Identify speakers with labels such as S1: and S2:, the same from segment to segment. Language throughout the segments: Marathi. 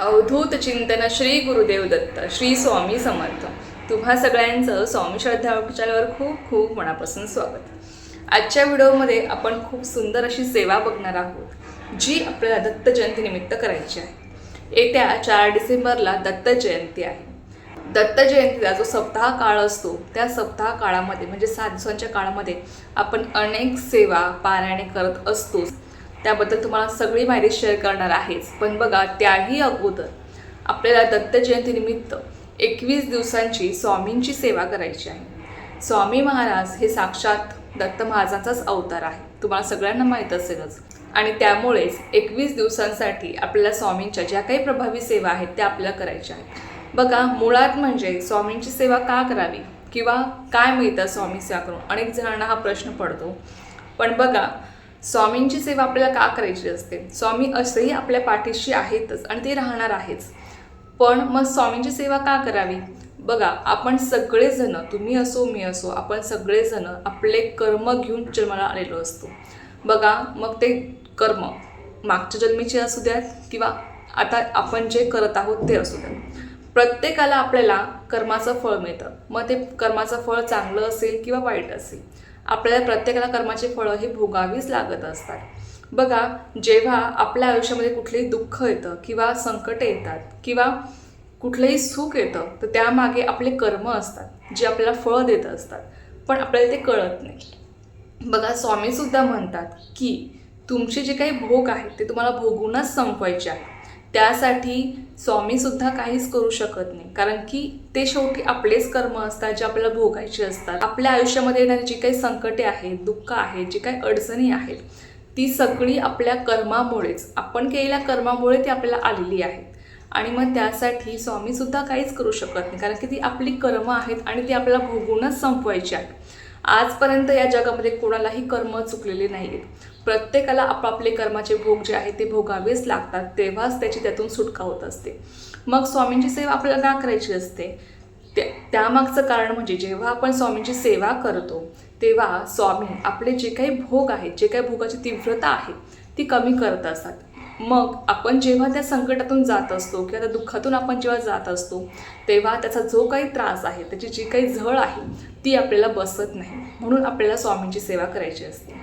S1: अवधूत चिंतन श्री गुरुदेव दत्त श्री स्वामी समर्थ. तुम्हा सगळ्यांचं स्वामी श्रद्धा उपचारावर खूप खूप मनापासून स्वागत. आजच्या व्हिडिओमध्ये आपण खूप सुंदर अशी सेवा बघणार आहोत जी आपल्याला दत्त जयंतीनिमित्त करायची आहे. येत्या चार डिसेंबरला दत्त जयंती आहे. दत्त जयंतीचा जो सप्ताह काळ असतो त्या सप्ताह काळामध्ये म्हणजे सात दिवसांच्या काळामध्ये आपण अनेक सेवा पारायणे करत असतोच त्याबद्दल तुम्हाला सगळी माहिती शेअर करणार आहेच. पण बघा त्याही अगोदर आपल्याला दत्त जयंतीनिमित्त एकवीस दिवसांची स्वामींची सेवा करायची आहे. स्वामी महाराज हे साक्षात दत्त महाराजांचाच अवतार आहे तुम्हाला सगळ्यांना माहीत असेलच. आणि त्यामुळेच एकवीस दिवसांसाठी आपल्याला स्वामींच्या ज्या काही प्रभावी सेवा आहेत त्या आपल्याला करायच्या आहेत. बघा मुळात म्हणजे स्वामींची सेवा का करावी? किंवा काय मिळतं स्वामी सेवा करून? अनेक जणांना हा प्रश्न पडतो. पण बघा स्वामींची सेवा आपल्याला का करायची असते? स्वामी असेही आपल्या पाठीशी आहेतच आणि ते राहणार आहेच. पण मग स्वामींची सेवा का करावी? बघा आपण सगळेजण तुम्ही असो मी असो आपण सगळेजण आपले कर्म घेऊन जन्माला आलेलो असतो. बघा मग ते कर्म मागच्या जन्मीचे असू द्यात किंवा आता आपण जे करत आहोत ते असू द्यात. प्रत्येकाला आपल्याला कर्माचं फळ मिळतं. मग ते कर्माचं फळ चांगलं असेल किंवा वाईट असेल. आपल्याला प्रत्येकाला कर्माचे फळं हे भोगावीच लागत असतात. बघा जेव्हा आपल्या आयुष्यामध्ये कुठलेही दुःख येतं किंवा संकटे येतात किंवा कुठलंही सुख येतं तर त्यामागे आपले कर्म असतात जे आपल्याला फळं देत असतात. पण आपल्याला ते कळत नाही. बघा स्वामीसुद्धा म्हणतात की तुमचे जे काही भोग आहेत ते तुम्हाला भोगूनच संपवायचे आहेत त्यासाठी स्वामीसुद्धा काहीच करू शकत नाही. कारण की ते शेवटी आपलेच कर्म असतात जे आपल्याला भोगायचे असतात. आपल्या आयुष्यामध्ये येणारी जी काही संकटे आहेत दुःख आहेत जी काही अडचणी आहेत ती सगळी आपल्या कर्मामुळेच आपण केलेल्या कर्मामुळे ती आपल्याला आलेली आहेत. आणि मग त्यासाठी स्वामीसुद्धा काहीच करू शकत नाही. कारण की ती आपली कर्म आहेत आणि ती आपल्याला भोगूनच संपवायची आहेत. आजपर्यंत या जगामध्ये कोणालाही कर्म चुकलेले नाही आहेत प्रत्येकाला आपापले कर्माचे भोग जे आहेत ते भोगावेच लागतात तेव्हाच त्याची त्यातून सुटका होत असते. मग स्वामींची सेवा आपल्याला का करायची असते? त्या त्यामागचं कारण म्हणजे जेव्हा आपण स्वामींची सेवा करतो तेव्हा स्वामी आपले जे काही भोग आहेत जे काही भोगाची तीव्रता आहे ती कमी करत असतात. मग आपण जेव्हा त्या संकटातून जात असतो किंवा त्या दुःखातून आपण जेव्हा जात असतो तेव्हा त्याचा जो काही त्रास आहे त्याची जी काही झळ आहे ती आपल्याला बसत नाही. म्हणून आपल्याला स्वामींची सेवा करायची असते.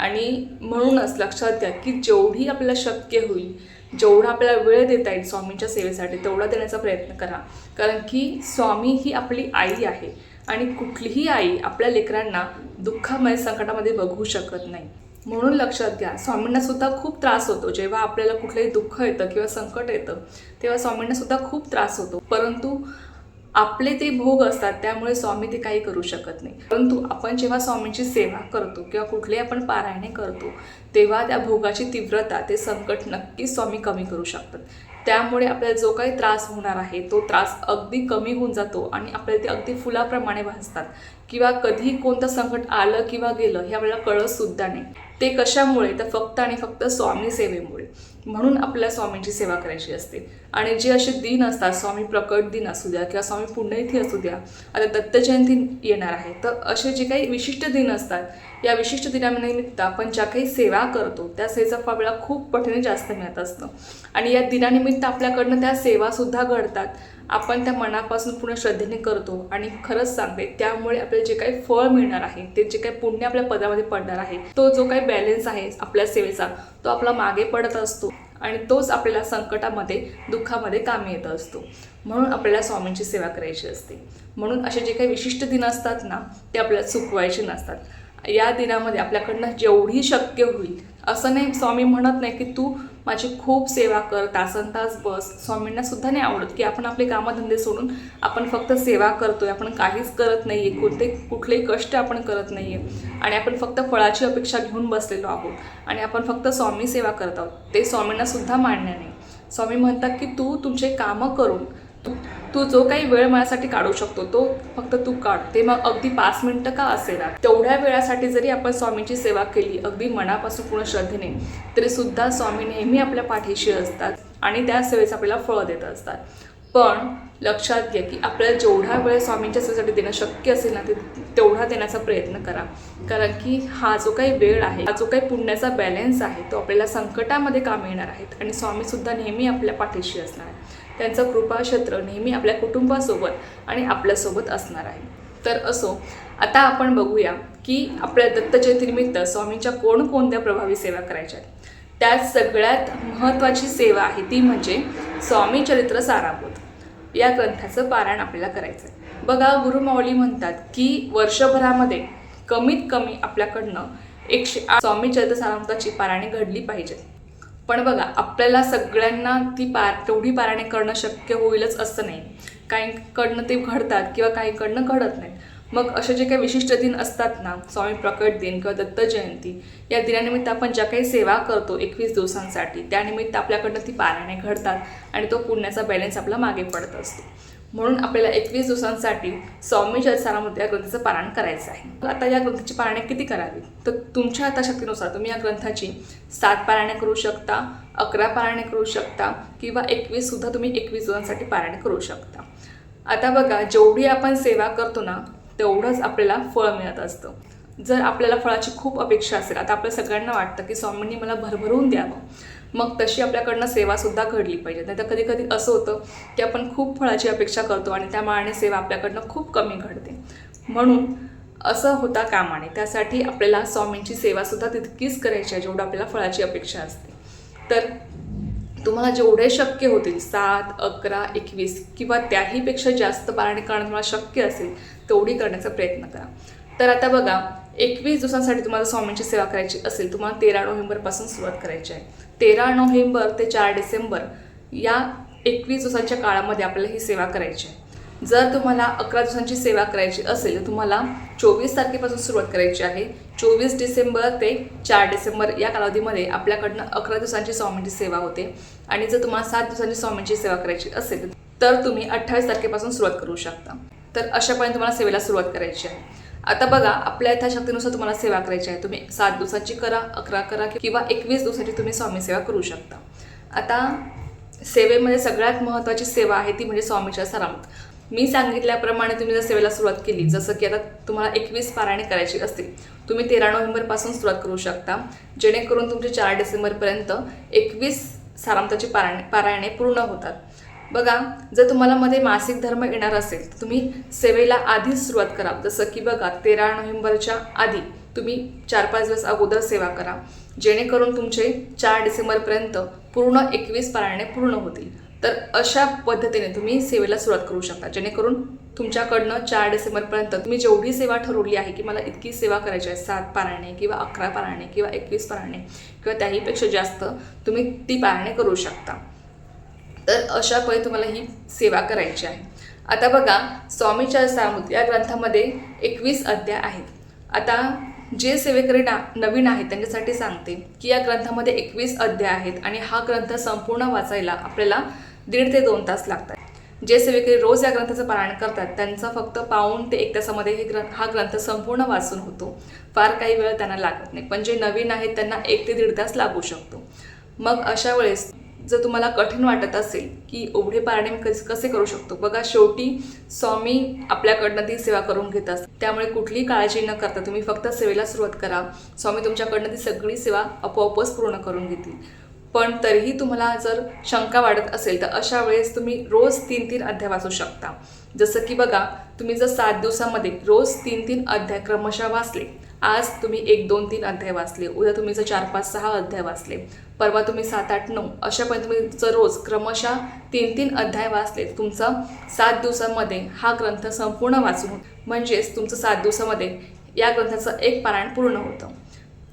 S1: आणि म्हणूनच लक्षात घ्या की जेवढी आपल्याला शक्य होईल जेवढा आपल्याला वेळ देता येईल स्वामींच्या सेवेसाठी तेवढा देण्याचा प्रयत्न करा. कारण की स्वामी ही आपली आई आहे आणि कुठलीही आई आपल्या लेकरांना दुःखामय संकटामध्ये बघू शकत नाही. म्हणून लक्षात घ्या स्वामींना सुद्धा खूप त्रास होतो. जेव्हा आपल्याला कुठलंही दुःख येतं किंवा संकट येतं तेव्हा स्वामींना सुद्धा खूप त्रास होतो. परंतु आपले ते भोग असतात त्यामुळे स्वामी ते काही करू शकत नाही. परंतु आपण जेव्हा स्वामींची सेवा करतो किंवा कुठलेही आपण पारायणे करतो तेव्हा त्या भोगाची तीव्रता ते संकट नक्कीच स्वामी कमी करू शकतात. त्यामुळे आपल्याला जो काही त्रास होणार आहे तो त्रास अगदी कमी होऊन जातो आणि आपल्याला ते अगदी फुलाप्रमाणे भासतात. किंवा कधी कोणतं संकट आलं किंवा गेलं हे आपल्याला कळत सुद्धा नाही. ते कशामुळे? तर फक्त आणि फक्त स्वामी सेवेमुळे. म्हणून आपल्याला स्वामींची सेवा करायची असते. आणि जे असे दिन असतात स्वामी प्रकट दिन असू द्या किंवा स्वामी पुण्यतिथी असू द्या आता दत्त जयंती येणार आहे तर असे जे काही विशिष्ट दिन असतात या विशिष्ट दिनानिमित्त आपण ज्या काही सेवा करतो त्या सेवेचं फळ आपल्याला खूप पटीने जास्त मिळत असतं. आणि या दिनानिमित्त आपल्याकडनं त्या सेवासुद्धा घडतात. आपण त्या मनापासून पूर्ण श्रद्धेने करतो आणि खरंच सांगते त्यामुळे आपल्याला जे काही फळ मिळणार आहे ते जे काही पुण्य आपल्या पदामध्ये पडणार आहे तो जो काही बॅलेन्स आहे आपल्या सेवेचा तो आपला मागे पडत असतो आणि तोच आपल्याला संकटामध्ये दुःखामध्ये कामी येत असतो. म्हणून आपल्याला स्वामींची सेवा करायची असते. म्हणून असे जे काही विशिष्ट दिन असतात ना ते आपल्याला चुकवायचे नसतात. या दिनामध्ये आपल्याकडनं जेवढी शक्य होईल असं नाही स्वामी म्हणत नाही की तू माझी खूप सेवा कर तासन तास बस. स्वामींना सुद्धा नाही आवडत की आपण आपले कामधंदे सोडून आपण फक्त सेवा करतोय. आपण काहीच करत नाही आहे कोणते कुठलेही कष्ट आपण करत नाही आहे आणि आपण फक्त फळाची अपेक्षा घेऊन बसलेलो आहोत. आणि आपण फक्त स्वामी सेवा करत आहोत. ते स्वामींना सुद्धा मान्य नाही. स्वामी म्हणतात की तू तुमचे कामं करून तू जो काही वेळ माझ्यासाठी काढू शकतो तो फक्त तू काढ. ते मग अगदी पाच मिनटं का असेना? तेवढ्या वेळासाठी जरी आपण स्वामींची सेवा केली अगदी मनापासून पूर्ण श्रद्धेने तरी सुद्धा स्वामी नेहमी आपल्या पाठीशी असतात आणि त्या सेवेचं आपल्याला फळ देत असतात. पण लक्षात घ्या की आपल्याला जेवढा वेळ स्वामींच्या सेवेसाठी देणं शक्य असेल ना ते तेवढा देण्याचा प्रयत्न करा. कारण की हा जो काही वेळ आहे हा जो काही पुण्याचा बॅलन्स आहे तो आपल्याला संकटामध्ये काम येणार आहेत? आणि स्वामीसुद्धा नेहमी आपल्या पाठीशी असणार आहे त्यांचं कृपाक्षेत्र नेहमी आपल्या कुटुंबासोबत आणि आपल्यासोबत असणार आहे. तर असो आता आपण बघूया की आपल्या दत्त जयंतीनिमित्त स्वामींच्या कोणकोणत्या प्रभावी सेवा करायच्या आहेत. त्यात सगळ्यात महत्त्वाची सेवा आहे ती म्हणजे स्वामी चरित्र साराभूत. या ग्रंथाचं पारायण आपल्याला करायचं आहे. बघा गुरुमाऊली म्हणतात की वर्षभरामध्ये कमीत कमी आपल्याकडनं एकशे स्वामी चरित्र सारामृताची पारायणे घडली पाहिजेत. पण बघा आपल्याला सगळ्यांना ती पार तेवढी पाराणे करणं शक्य होईलच असं नाही. काहीकडनं ते घडतात किंवा काहीकडनं घडत नाहीत. मग असे जे काही विशिष्ट दिन असतात ना स्वामी प्रकट दिन किंवा दत्त जयंती या दिनानिमित्त आपण ज्या काही सेवा करतो एकवीस दिवसांसाठी त्यानिमित्त आपल्याकडनं ती पाराणे घडतात आणि तो पुण्याचा बॅलन्स आपला मागे पडत असतो. म्हणून आपल्याला एकवीस दिवसांसाठी स्वामी चरसारामध्ये या ग्रंथाचं पारायण करायचं आहे. आता या ग्रंथाची पारायणे किती करावी? तर तुमच्या आता शक्तीनुसार तुम्ही या ग्रंथाची सात पारायणे करू शकता अकरा पारायणे करू शकता किंवा एकवीस सुद्धा तुम्ही एकवीस दिवसांसाठी पारायणे करू शकता. आता बघा जेवढी आपण सेवा करतो ना तेवढंच आपल्याला फळ मिळत असतं. जर आपल्याला फळाची खूप अपेक्षा असेल आता आपल्या सगळ्यांना वाटतं की स्वामींनी मला भरभरून द्यावं. मग तशी आपल्याकडनं सेवासुद्धा घडली पाहिजे. नाही तर कधी कधी असं होतं की आपण खूप फळाची अपेक्षा करतो आणि त्या मानाने सेवा आपल्याकडनं खूप कमी घडते. म्हणून असं होता कामाने. त्यासाठी आपल्याला स्वामींची सेवासुद्धा तितकीच करायची आहे जेवढं आपल्याला फळाची अपेक्षा असते. तर तुम्हाला जेवढे शक्य होतील सात अकरा एकवीस किंवा त्याहीपेक्षा जास्त पारायणे करणं तुम्हाला शक्य असेल तेवढी करण्याचा प्रयत्न करा. तर आता बघा एकवीस दिवसांसाठी तुम्हाला स्वामींची सेवा करायची असेल तुम्हाला तेरा नोव्हेंबरपासून सुरुवात करायची आहे. तेरा नोव्हेंबर ते चार डिसेंबर या एकवीस दिवसांच्या काळामध्ये आपल्याला ही सेवा करायची आहे. जर तुम्हाला अकरा दिवसांची सेवा करायची असेल तर तुम्हाला चोवीस तारखेपासून सुरुवात करायची आहे. चोवीस डिसेंबर ते चार डिसेंबर या कालावधीमध्ये आपल्याकडनं अकरा दिवसांची स्वामींची सेवा होते. आणि जर तुम्हाला सात दिवसांची स्वामींची सेवा करायची असेल तर तुम्ही अठ्ठावीस तारखेपासून सुरुवात करू शकता. तर अशापर्यंत तुम्हाला सेवेला सुरुवात करायची आहे. आता बघा आपल्या यथाशक्तीनुसार तुम्हाला सेवा करायची आहे. तुम्ही सात दिवसाची करा अकरा करा किंवा एकवीस दिवसाची तुम्ही स्वामी सेवा करू शकता. आता सेवेमध्ये सगळ्यात महत्त्वाची सेवा आहे ती म्हणजे स्वामीच्या सरामत. मी सांगितल्याप्रमाणे तुम्ही जर सेवेला सुरुवात केली जसं की आता तुम्हाला एकवीस पारायणे करायची असतील तुम्ही तेरा नोव्हेंबरपासून सुरुवात करू शकता. जेणेकरून तुमचे चार डिसेंबरपर्यंत एकवीस सारामताची पारायणे पारायणे पूर्ण होतात. बघा जर तुम्हाला मध्ये मासिक धर्म येणार असेल तर तुम्ही सेवेला आधीच सुरुवात करा. जसं की बघा तेरा नोव्हेंबरच्या आधी तुम्ही चार पाच दिवस अगोदर सेवा करा. जेणेकरून तुमचे चार डिसेंबरपर्यंत पूर्ण एकवीस पारायणे पूर्ण होतील. तर अशा पद्धतीने तुम्ही सेवेला सुरुवात करू शकता. जेणेकरून तुमच्याकडनं चार डिसेंबरपर्यंत तुम्ही जेवढी सेवा ठरवली आहे की मला इतकी सेवा करायची आहे सात पारायणे किंवा अकरा पारायणे किंवा एकवीस पारायणे किंवा त्याहीपेक्षा जास्त तुम्ही ती पारायणे करू शकता. तर अशा पद्धती तुम्हाला ही सेवा करायची आहे. आता बघा स्वामीच्या सामूत या ग्रंथामध्ये एकवीस अध्याय आहेत. आता जे सेवेकरी ना नवीन आहेत त्यांच्यासाठी सांगते की या ग्रंथामध्ये एकवीस अध्याय आहेत आणि हा ग्रंथ संपूर्ण वाचायला आपल्याला दीड ते दोन तास लागतात. जे सेवेकरी रोज या ग्रंथाचं पारायण करतात त्यांचा फक्त पाऊण ते एक तासामध्ये हे ग्रंथ हा ग्रंथ संपूर्ण वाचून होतो. फार काही वेळ त्यांना लागत नाही पण जे नवीन आहेत त्यांना एक ते दीड तास लागू शकतो. मग अशा वेळेस जर तुम्हाला कठीण वाटत असेल की एवढे पारणे मी कसे कसे करू शकतो? बघा शेवटी स्वामी आपल्याकडनं ती सेवा करून घेत असतात. त्यामुळे कुठलीही काळजी न करता तुम्ही फक्त सेवेला सुरुवात करा. स्वामी तुमच्याकडनं ती सगळी सेवा आपोआपच पूर्ण करून घेतील. पण तरीही तुम्हाला जर शंका वाढत असेल तर अशा वेळेस तुम्ही रोज तीन तीन अध्याय वाचू शकता. जसं की बघा तुम्ही जर सात दिवसामध्ये रोज तीन तीन अध्याय क्रमशः वाचले आज तुम्ही एक दोन तीन अध्याय वाचले उद्या तुम्ही जर चार पाच सहा अध्याय वाचले परवा तुम्ही सात आठ नऊ अशापर्यंत तुम्ही जर रोज क्रमशः तीन तीन अध्याय वाचले तुमचा सात दिवसांमध्ये हा ग्रंथ संपूर्ण वाचून म्हणजेच तुमचं सात दिवसामध्ये या ग्रंथाचं एक पारायण पूर्ण होतं.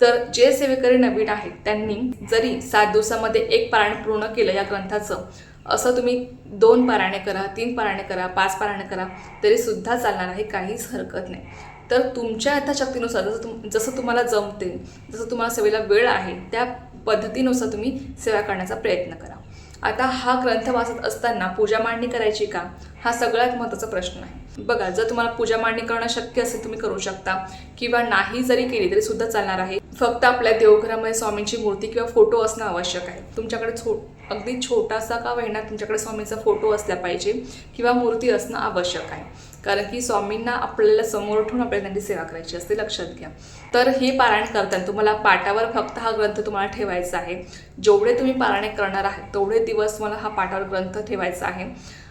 S1: तर जे सेवेकरी नवीन आहेत त्यांनी जरी सात दिवसामध्ये एक पारायण पूर्ण केलं या ग्रंथाचं असं तुम्ही दोन पारायणे करा तीन पारायणे करा पाच पारायणे करा तरीसुद्धा चालणार आहे काहीच हरकत नाही. तर तुमच्या यथाशक्तीनुसार जसं तुम जसं तुम्हाला जमते जसं तुम्हाला सेवेला वेळ आहे त्या पद्धतीनुसार तुम्ही सेवा करण्याचा प्रयत्न करा. आता हा ग्रंथ वाचत असताना पूजा मांडणी करायची का? हा सगळ्यात महत्त्वाचा प्रश्न आहे. बघा जर तुम्हाला पूजा मांडणी करणं शक्य असेल तुम्ही करू शकता. किंवा नाही जरी केली तरी सुद्धा चालणार आहे. फक्त आपल्या देवघरामध्ये स्वामींची मूर्ती किंवा फोटो असणं आवश्यक आहे. तुमच्याकडे छो अगदी छोटासा का वहिना तुमच्याकडे स्वामींचा फोटो असला पाहिजे किंवा मूर्ती असणं आवश्यक आहे. कारण की स्वामींना आपल्याला समोर ठेवून आपल्याला त्यांची सेवा करायची असते लक्षात घ्या. तर हे पारायण करताना तुम्हाला पाटावर फक्त हा ग्रंथ तुम्हाला ठेवायचा आहे. जेवढे तुम्ही पारायण करणार आहात तेवढे दिवस तुम्हाला हा पाटावर ग्रंथ ठेवायचा आहे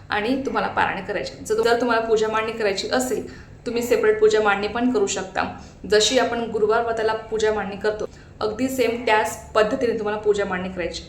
S1: आणि तुम्हाला पारायण करायचे जर जर तुम्हाला पूजा मांडणी करायची असेल तुम्ही सेपरेट पूजा मांडणी पण करू शकता. जशी आपण गुरुवार व्रताला पूजा मांडणी करतो अगदी सेम त्याच पद्धतीने तुम्हाला पूजा मांडणी करायची.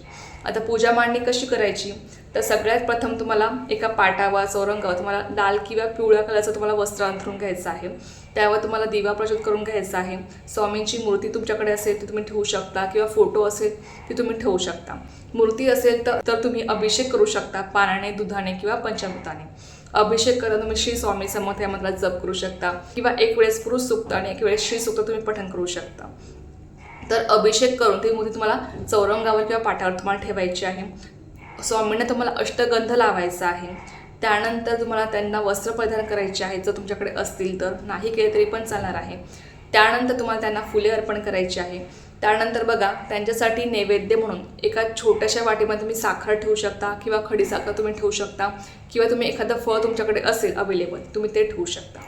S1: आता पूजा मांडणी कशी करायची? तर सगळ्यात प्रथम तुम्हाला एका पाटावर चौरंगावर तुम्हाला लाल किंवा पिवळ्या कलरचं तुम्हाला वस्त्र अंथरून घ्यायचं आहे. त्यावर तुम्हाला दिवा प्रज्वलित करून घ्यायचा आहे. स्वामींची मूर्ती तुमच्याकडे असेल ती तुम्ही ठेवू शकता किंवा फोटो असेल ती तुम्ही ठेवू शकता. मूर्ती असेल तर तर तुम्ही अभिषेक करू शकता पाण्याने दुधाने किंवा पंचामृताने अभिषेक करून तुम्ही श्री स्वामी समर्थ या मंत्रात जप करू शकता किंवा एक वेळेस पुरुष सुक्त आणि एक वेळेस श्री सुक्त तुम्ही पठण करू शकता. तर अभिषेक करून ती मूर्ती तुम्हाला चौरंगावर किंवा पाटावर तुम्हाला ठेवायची आहे. स्वामींना तुम्हाला अष्टगंध लावायचा आहे. त्यानंतर तुम्हाला त्यांना वस्त्र परिधान करायचे आहे. जर तुमच्याकडे असतील तर. नाही केले तरी पण चालणार आहे. त्यानंतर तुम्हाला त्यांना फुले अर्पण करायची आहे. त्यानंतर बघा त्यांच्यासाठी नैवेद्य म्हणून एका छोट्याशा वाटीमध्ये तुम्ही साखर ठेवू शकता किंवा खडी साखर तुम्ही ठेवू शकता किंवा तुम्ही एखादं फळ तुमच्याकडे असेल अवेलेबल तुम्ही ते ठेवू शकता.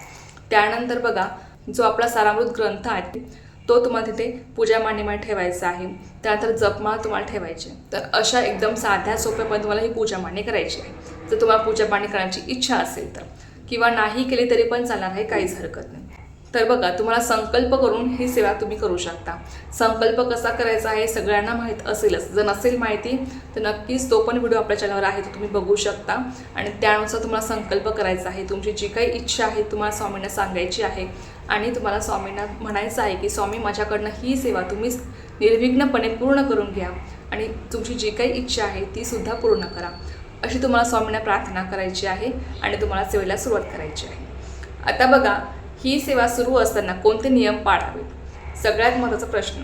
S1: त्यानंतर बघा जो आपला सारामृत ग्रंथ आहे तो तुम्हाला तिथे पूजा मांडणीमध्ये ठेवायचा आहे. त्यानंतर जपमाळ तुम्हाला ठेवायची तर अशा एकदम साध्या सोप्यापणे तुम्हाला ही पूजा मांडणी करायची आहे. जर तुम्हाला पूजा मांडणी करण्याची इच्छा असेल तर. किंवा नाही केली तरी पण चालणार आहे काहीच हरकत नाही. तर बघा तुम्हाला संकल्प करून ही सेवा तुम्ही करू शकता. संकल्प कसा करायचा आहे सगळ्यांना माहीत असेलच. जर नसेल माहिती तर नक्कीच तो पण व्हिडिओ आपल्या चॅनलवर आहे तो तुम्ही बघू शकता. आणि त्यानुसार तुम्हाला संकल्प करायचा आहे. तुमची जी काही इच्छा आहे तुम्हाला स्वामींना सांगायची आहे. आणि तुम्हाला स्वामींना म्हणायचं आहे की स्वामी माझ्याकडनं ही सेवा तुम्ही निर्विघ्नपणे पूर्ण करून घ्या. आणि तुमची जी काही इच्छा आहे ती सुद्धा पूर्ण करा. अशी तुम्हाला स्वामींना प्रार्थना करायची आहे आणि तुम्हाला सेवेला सुरुवात करायची आहे. आता बघा ही सेवा सुरू असताना कोणते नियम पाळावेत? सगळ्यात महत्त्वाचा प्रश्न.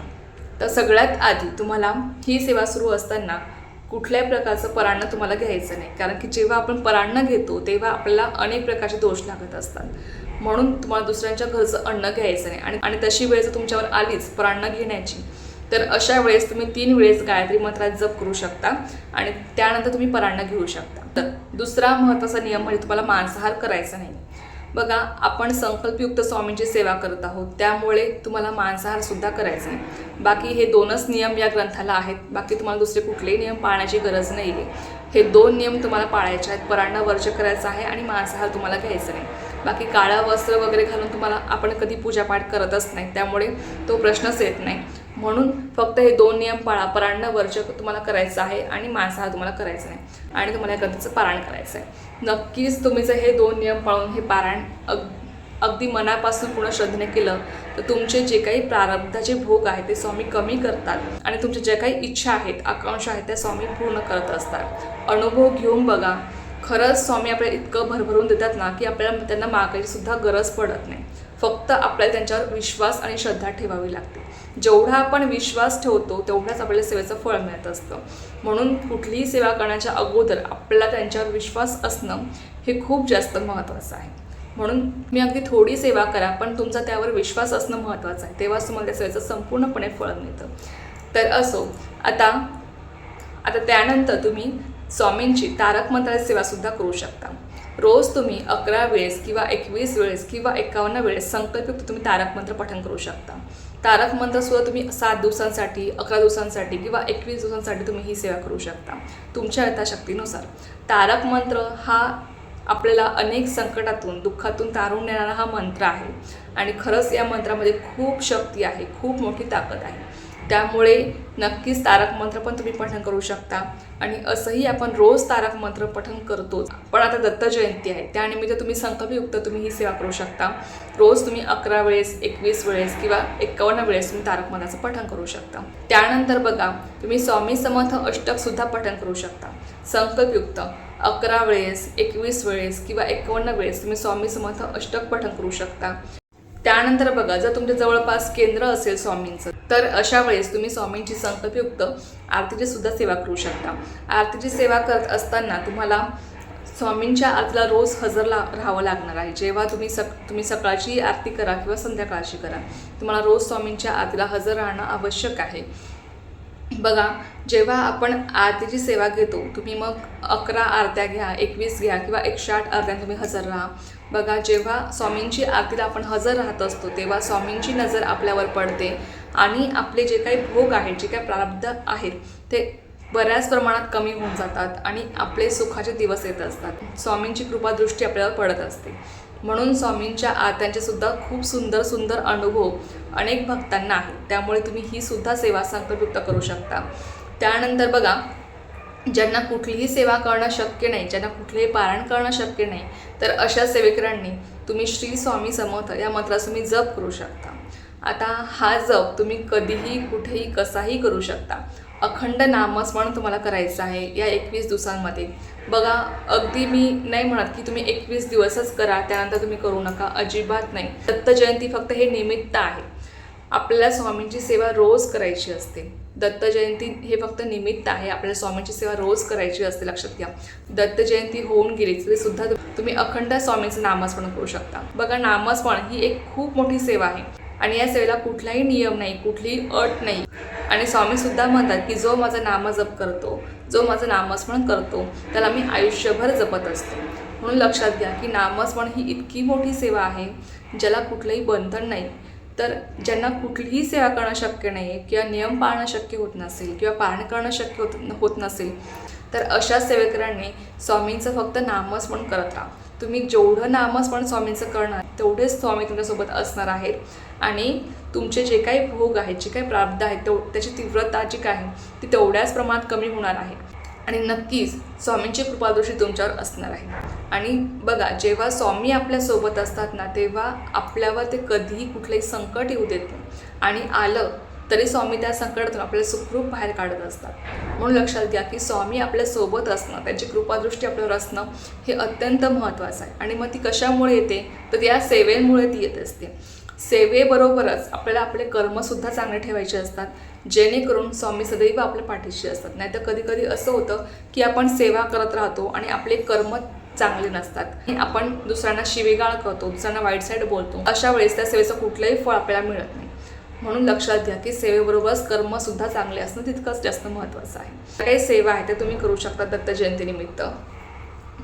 S1: तर सगळ्यात आधी तुम्हाला ही सेवा सुरू असताना कुठल्याही प्रकारचं परांना तुम्हाला घ्यायचं नाही. कारण की जेव्हा आपण परांना घेतो तेव्हा आपल्याला अनेक प्रकारचे दोष लागत असतात. म्हणून तुम्हाला दुसऱ्यांच्या घरचं अन्न घ्यायचं नाही. आणि आणि तशी वेळ जर तुमच्यावर आलीच परांना घेण्याची तर अशा वेळेस तुम्ही तीन वेळेस गायत्री मंत्रात जप करू शकता आणि त्यानंतर तुम्ही परांना घेऊ शकता. तर दुसरा महत्त्वाचा नियम म्हणजे तुम्हाला मांसाहार करायचा नाही. बघा आपण संकल्पयुक्त स्वामींची सेवा करत आहोत. त्यामुळे तुम्हाला मांसाहारसुद्धा करायचा आहे. बाकी हे दोनच नियम या ग्रंथाला आहेत. बाकी तुम्हाला दुसरे कुठलेही नियम पाळण्याची गरज नाही आहे हे दोन नियम तुम्हाला पाळायचे आहेत. परांना वर्ज करायचं आहे आणि मांसाहार तुम्हाला घ्यायचा नाही बाकी काळं वस्त्र वगैरे घालून तुम्हाला आपण कधी पूजापाठ करतच नाही. त्यामुळे तो प्रश्नच येत नाही. म्हणून फक्त हे दोन नियम पाळा. परांना वर्ज तुम्हाला करायचं आहे आणि मांसाहार तुम्हाला करायचा नाही आणि तुम्हाला या ग्रंथाचं पारायण करायचं आहे. नक्कीच तुम्ही जर हे दोन नियम पाळून हे पारायण अग अगदी मनापासून पूर्ण श्रद्धेने केलं तर तुमचे जे काही प्रारब्धाचे भोग आहेत ते स्वामी कमी करतात आणि तुमच्या ज्या काही इच्छा आहेत आकांक्षा आहेत त्या स्वामी पूर्ण करत असतात. अनुभव घेऊन बघा. खरंच स्वामी आपल्याला इतकं भरभरून देतात ना की आपल्याला त्यांना मागायची सुद्धा गरज पडत नाही. फक्त आपल्याला त्यांच्यावर विश्वास आणि श्रद्धा ठेवावी लागते. जेवढा आपण विश्वास ठेवतो तेवढ्याच आपल्याला सेवेचं फळ मिळत असतं. म्हणून कुठलीही सेवा करण्याच्या अगोदर आपल्याला त्यांच्यावर विश्वास असणं हे खूप जास्त महत्त्वाचं आहे. म्हणून मी अगदी थोडी सेवा करा पण तुमचा त्यावर विश्वास असणं महत्त्वाचं आहे. तेव्हाच तुम्हाला त्या सेवेचं संपूर्णपणे फळ मिळतं. तर असो आता आता त्यानंतर तुम्ही स्वामींची तारक मंत्राची सेवासुद्धा करू शकता. रोज तुम्ही अकरा वेळेस किंवा एकवीस वेळेस किंवा एकावन्न वेळेस संकल्पयुक्त तुम्ही तारक मंत्र पठण करू शकता. तारक मंत्रसुद्धा तुम्ही सात दिवसांसाठी अकरा दिवसांसाठी किंवा एकवीस दिवसांसाठी तुम्ही ही सेवा करू शकता तुमच्या यथाशक्तीनुसार. तारक मंत्र हा आपल्याला अनेक संकटातून दुःखातून तारून नेणारा हा मंत्र आहे. आणि खरंच या मंत्रामध्ये खूप शक्ती आहे खूप मोठी ताकद आहे. त्यामुळे नक्कीच तारक मंत्र पण तुम्ही पठण करू शकता. आणि असंही आपण रोज तारक मंत्र पठण करतोच पण आता दत्त जयंती आहे. त्यानिमित्त तुम्ही संकल्पयुक्त तुम्ही ही सेवा करू शकता. रोज तुम्ही अकरा वेळेस एकवीस वेळेस किंवा एकावन्न वेळेस तुम्ही तारक मंत्राचं पठण करू शकता. त्यानंतर बघा तुम्ही स्वामी समर्थ अष्टक सुद्धा पठण करू शकता. संकल्पयुक्त अकरा वेळेस एकवीस वेळेस किंवा एकावन्न वेळेस तुम्ही स्वामी समर्थ अष्टक पठण करू शकता. त्यानंतर बघा जर तुमच्या जवळपास केंद्र असेल स्वामींचं तर अशा वेळेस तुम्ही स्वामींची संकल्पयुक्त आरतीची सुद्धा सेवा करू शकता. आरतीची सेवा करत असताना तुम्हाला स्वामींच्या आरतीला रोज हजर ला राहावं लागणार आहे. जेव्हा तुम्ही सक तुम्ही सकाळची आरती करा किंवा संध्याकाळची करा तुम्हाला रोज स्वामींच्या आरतीला हजर राहणं आवश्यक आहे. बघा जेव्हा आपण आरतीची सेवा घेतो तुम्ही मग अकरा आरत्या घ्या एकवीस घ्या किंवा एकशे आठ आरत्या तुम्ही हजर राहा. बघा जेव्हा स्वामींची आरतीला आपण हजर राहत असतो तेव्हा स्वामींची नजर आपल्यावर पडते आणि आपले जे काही भोग आहेत जे काही प्रारब्ध आहेत ते बऱ्याच प्रमाणात कमी होऊन जातात आणि आपले सुखाचे दिवस येत असतात. स्वामींची कृपादृष्टी आपल्यावर पडत असते. म्हणून स्वामींच्या आरत्यांचे सुद्धा खूप सुंदर सुंदर अनुभव अनेक भक्तांना आहेत त्यामुळे तुम्ही ही सुद्धा सेवा संकल्पयुक्त करू शकता. त्यानंतर बघा ज्यांना कुठलीही सेवा करणं शक्य नाही ज्यांना कुठलेही पारायण करणं शक्य नाही तर अशा सेवेकरांनी तुम्ही श्री स्वामी समर्थ या मंत्राचा तुम्ही जप करू शकता. आता हा जप तुम्ही कधीही कुठेही कसाही करू शकता. अखंड नामस्मरण तुम्हाला करायचं आहे या एकवीस दिवसांमध्ये. बघा अगदी मी नाही म्हणत की तुम्ही एकवीस दिवसच करा त्यानंतर तुम्ही करू नका अजिबात नाही. दत्त जयंती फक्त हे निमित्त आहे. आपल्याला स्वामींची सेवा रोज करायची असते. दत्त जयंती हे फक्त निमित्त आहे. आपल्याला स्वामींची सेवा रोज करायची असते लक्षात घ्या. दत्त जयंती होऊन गेली तरी सुद्धा तुम्ही अखंड स्वामींचं नामस्मरण करू शकता. बघा नामस्मरण ही एक खूप मोठी सेवा आहे. आणि या सेवेला कुठलाही नियम नाही कुठलीही अट नाही. आणि स्वामीसुद्धा म्हणतात की जो माझा नामजप करतो जो माझं नामस्मरण करतो त्याला मी आयुष्यभर जपत असतो. म्हणून लक्षात घ्या की नामस्मरण ही इतकी मोठी सेवा आहे ज्याला कुठलंही बंधन नाही. तर ज्यांना कुठलीही सेवा करणं शक्य नाही आहे किंवा नियम पाळणं शक्य होत नसेल किंवा पाळणं करणं शक्य होत होत नसेल तर अशा सेवेकरांनी स्वामींचं फक्त नामस्मरण करत राहा. तुम्ही जेवढं नामस्मरण स्वामींचं करणार तेवढेच स्वामी तुमच्यासोबत असणार आहेत. आणि तुमचे जे काही भोग आहेत जे काही प्राब्ध आहेत तेव त्याची तीव्रता जी काय आहे ती तेवढ्याच प्रमाणात कमी होणार आहे. आणि नक्कीच स्वामींची कृपादृष्टी तुमच्यावर असणार आहे. आणि बघा जेव्हा स्वामी आपल्यासोबत असतात ना तेव्हा आपल्यावर ते कधीही कुठलंही संकट येऊ देत नाही. आणि आलं तरी स्वामी त्या संकटातून आपल्याला सुखरूप बाहेर काढत असतात. म्हणून लक्षात घ्या की स्वामी आपल्यासोबत असणं त्यांची कृपादृष्टी आपल्यावर असणं हे अत्यंत महत्त्वाचं आहे. आणि मग ती कशामुळे येते? तर या सेवेमुळे ती येत असते. सेवेबरोबरच आपल्याला आपले कर्मसुद्धा चांगले ठेवायचे असतात. जेणेकरून स्वामी सदैव आपल्या पाठीशी असतात. नाहीतर कधीकधी असं होतं की आपण सेवा करत राहतो आणि आपले कर्म चांगले नसतात. आपण दुसऱ्यांना शिवेगाळ करतो दुसऱ्यांना वाईट साईड बोलतो. अशा वेळेस त्या सेवेचं कुठलंही फळ आपल्याला मिळत नाही. म्हणून लक्षात घ्या की सेवेबरोबरच कर्मसुद्धा चांगले असणं तितकंच जास्त महत्त्वाचं आहे. काही सेवा आहे त्या तुम्ही करू शकता दत्त जयंतीनिमित्त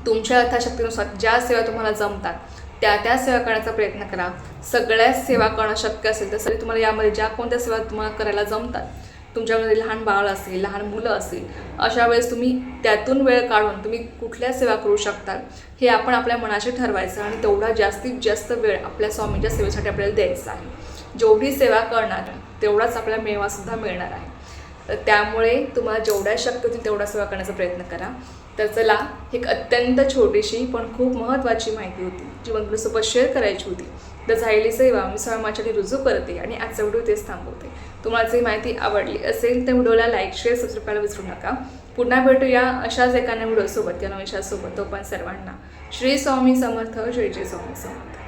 S1: तुमच्या यथाशक्तीनुसार ज्या सेवा तुम्हाला जमतात त्या त्या सेवा करण्याचा प्रयत्न करा. सगळ्याच सेवा करणं शक्य असेल तर तरी तुम्हाला यामध्ये ज्या कोणत्या सेवा तुम्हाला करायला जमतात तुमच्यामध्ये लहान बाळ असेल लहान मुलं असेल अशा वेळेस तुम्ही त्यातून वेळ काढून तुम्ही कुठल्या सेवा करू शकता हे आपण आपल्या मनाशी ठरवायचं आणि तेवढा जास्तीत जास्त वेळ आपल्या स्वामींच्या सेवेसाठी आपल्याला द्यायचा आहे. जेवढी सेवा करणार तेवढाच आपल्याला मेवासुद्धा मिळणार आहे. तर त्यामुळे तुम्हाला जेवढ्या शक्य होतील तेवढा सेवा करण्याचा प्रयत्न करा. तर चला एक अत्यंत छोटीशी पण खूप महत्त्वाची माहिती होती जी तुला सोबत शेअर करायची होती. तर झालेली सेवा मी स्वयं माझ्यासाठी रुजू करते आणि आजचा व्हिडिओ तेच थांबवते. तुम्हाला जी माहिती आवडली असेल तर व्हिडिओला लाईक शेअर सबस्क्राईब करायला विसरू नका. पुन्हा भेटूया अशाच एका व्हिडिओसोबत या नवीशासोबत तो पण सर्वांना. श्री स्वामी समर्थ जय जय स्वामी समर्थ.